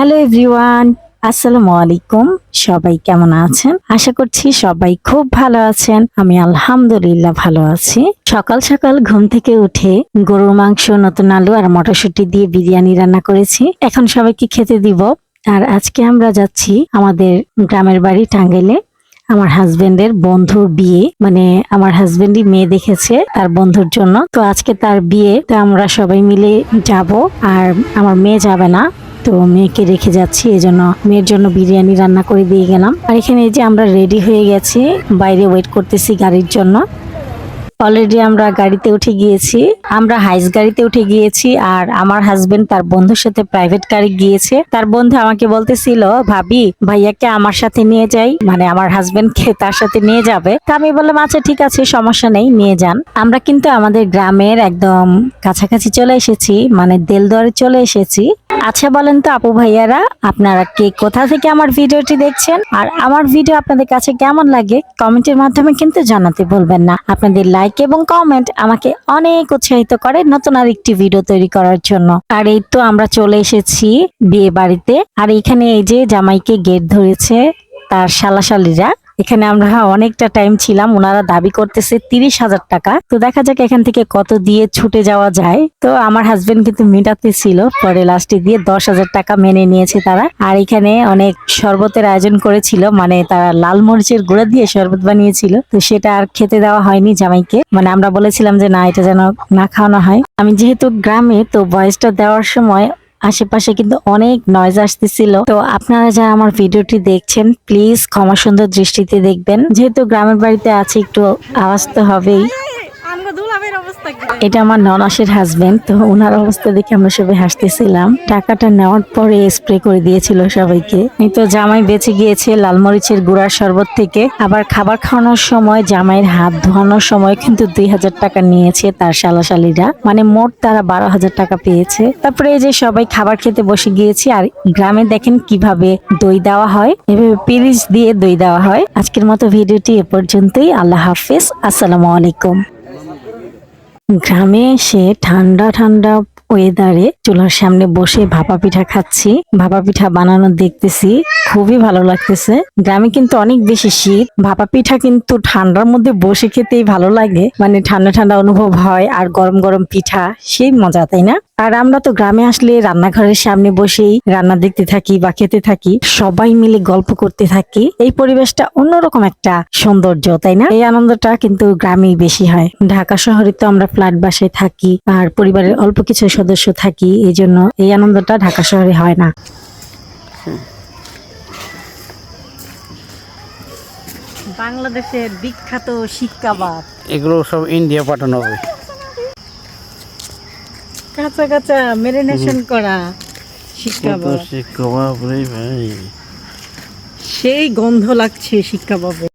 Hello everyone, আসসালামু আলাইকুম। সবাই কেমন আছেন? আশা করছি সবাই খুব ভালো আছেন। আমি আলহামদুলিল্লাহ ভালো আছি। সকাল সকাল ঘুম থেকে উঠে গরুর মাংস, নতুন আলু আর মটরশুঁটি দিয়ে বিরিয়ানি রান্না করেছি। এখন সবাইকে খেতে দিব। আর আজকে আমরা যাচ্ছি আমাদের গ্রামের বাড়ি টাঙ্গাইলে। আমার হাজবেন্ডের বন্ধুর বিয়ে। মানে আমার হাজবেন্ডই মেয়ে দেখেছে তার বন্ধুর জন্য। তো আজকে তার বিয়ে। তো আমরা সবাই মিলে যাব। আর আমার মেয়ে যাবে না। তো মেয়েকে রেখে যাচ্ছি, এই জন্য মেয়ের জন্য বিরিয়ানি রান্না করে দিয়ে গেলাম। আর এখানে এই যে আমরা রেডি হয়ে গেছি, বাইরে ওয়েট করতেছি গাড়ির জন্য। অলরেডি আমরা গাড়িতে উঠে গিয়েছি, আমরা হাইস গাড়িতে উঠে গিয়েছি, আর আমার হাজবেন্ড তার বন্ধুর সাথে প্রাইভেট গাড়ি গিয়েছে। তার বন্ধু আমাকে বলতেছিল, ভাবি, ভাইয়াকে আমার সাথে নিয়ে যাই। মানে আমার হাজবেন্ডকে তার সাথে নিয়ে যাবে। তা আমি বললাম আচ্ছা ঠিক আছে, সমস্যা নেই, নিয়ে যান। আমরা কিন্তু আমাদের গ্রামের একদম কাছাকাছি চলে এসেছি মানে দেলদুয়ারে চলে এসেছি। আচ্ছা বলেন তো আপু ভাইয়ারা, আপনারা কে কোথা থেকে আমার ভিডিওটি দেখছেন? আর আমার ভিডিও আপনাদের কাছে কেমন লাগে, কমেন্টের মাধ্যমে কিন্তু জানাতে ভুলবেন না। আপনাদের লাইক এবং কমেন্ট আমাকে অনেক উৎসাহিত করে নতুন আর একটি ভিডিও তৈরি করার জন্য। আর এই তো আমরা চলে এসেছি বিয়ে বাড়িতে। আর এখানে এই যে জামাইকে গেট ধরেছে, তার শালাশালিরা। এখানে আমরা অনেকটা টাইম ছিলাম, ওনারা দাবি করতেছে তিরিশ হাজার টাকা। তো দেখা যাক এখান থেকে কত দিয়ে ছুটে যাওয়া যায়। তো আমার হাজবেন্ড কিন্তু মেটাতে ছিল, পরে লাস্টে দিয়ে দশ হাজার টাকা মেনে নিয়েছে তারা। আর এখানে অনেক শরবতের আয়োজন করেছিল মানে তারা লাল মরিচের গুঁড়া দিয়ে শরবত বানিয়েছিল। তো সেটা আর খেতে দেওয়া হয়নি জামাইকে। মানে আমরা বলেছিলাম যে, না, এটা যেন না খাওয়ানো হয়। আমি যেহেতু গ্রামে, তো বয়সটা দেওয়ার সময় আশেপাশে কিন্তু অনেক নয়েজ আসতেছিল। তো আপনারা যারা আমার ভিডিওটি দেখছেন প্লিজ ক্ষমা সুন্দর দৃষ্টিতে দেখবেন। যেহেতু গ্রামের বাড়িতে আছে, একটু আওয়াজ তো হবেই আমরা দুলাভের অবস্থা কি এটা আমার ননাসের হাজবেন্ড তো ওনার অবস্থা দেখে আমরা সবাই হাসতেছিলাম। টাকাটা নেওয়ার পরে স্প্রে করে দিয়েছিল সবাইকে। তো জামাই বেঁচে গিয়েছে লাল মরিচের গুঁড়ার শরবত থেকে। আবার খাবার খাওয়ানোর সময় জামাইয়ের হাত ধোয়ানোর সময় কিন্তু দুই হাজার টাকা নিয়েছে তার শালাশালিরা। মানে মোট তারা বারো হাজার টাকা পেয়েছে। তারপরে এই যে সবাই খাবার খেতে বসে গিয়েছি, আর গ্রামে দেখেন কীভাবে দই দেওয়া হয়। এভাবে পিরিচ দিয়ে দই দেওয়া হয়। আজকের মতো ভিডিওটি এ পর্যন্তই। আল্লাহ হাফিজ। আসসালামু আলাইকুম। গ্রামে এসে ঠান্ডা ঠান্ডা ওয়েদারে চুলার সামনে বসে ভাপা পিঠা খাচ্ছি। ভাপা পিঠা বানানো দেখতেছি, খুবই ভালো লাগতেছে। গ্রামে কিন্তু অনেক বেশি শীত। ভাপা পিঠা কিন্তু ঠান্ডার মধ্যে বসে খেতেই ভালো লাগে। মানে ঠান্ডা ঠান্ডা অনুভব হয়, আর গরম গরম পিঠা, সেই মজা, তাই না? আর আমরা তো গ্রামে আসলে রান্নাঘরের সামনে বসেই রান্না দেখতে থাকি বা খেতে থাকি সবাই মিলে গল্প করতে থাকি। এই পরিবেশটা অন্যরকম একটা সৌন্দর্য তাই না? এই আনন্দটা কিন্তু গ্রামেই বেশি হয়। ঢাকা শহরে তো আমরা ফ্ল্যাট বাসায় থাকি আর পরিবারের অল্প কিছু সদস্য থাকি এই জন্য এই আনন্দটা ঢাকা শহরে হয় না। বাংলাদেশের বিখ্যাত শিক্ষাবাদ। এগুলো সব ইন্ডিয়া পাঠানো হবে। কাঁচা কাঁচা মেরিনেশন করা শিক্ষা সেই গন্ধ লাগছে শিক্ষাবাবে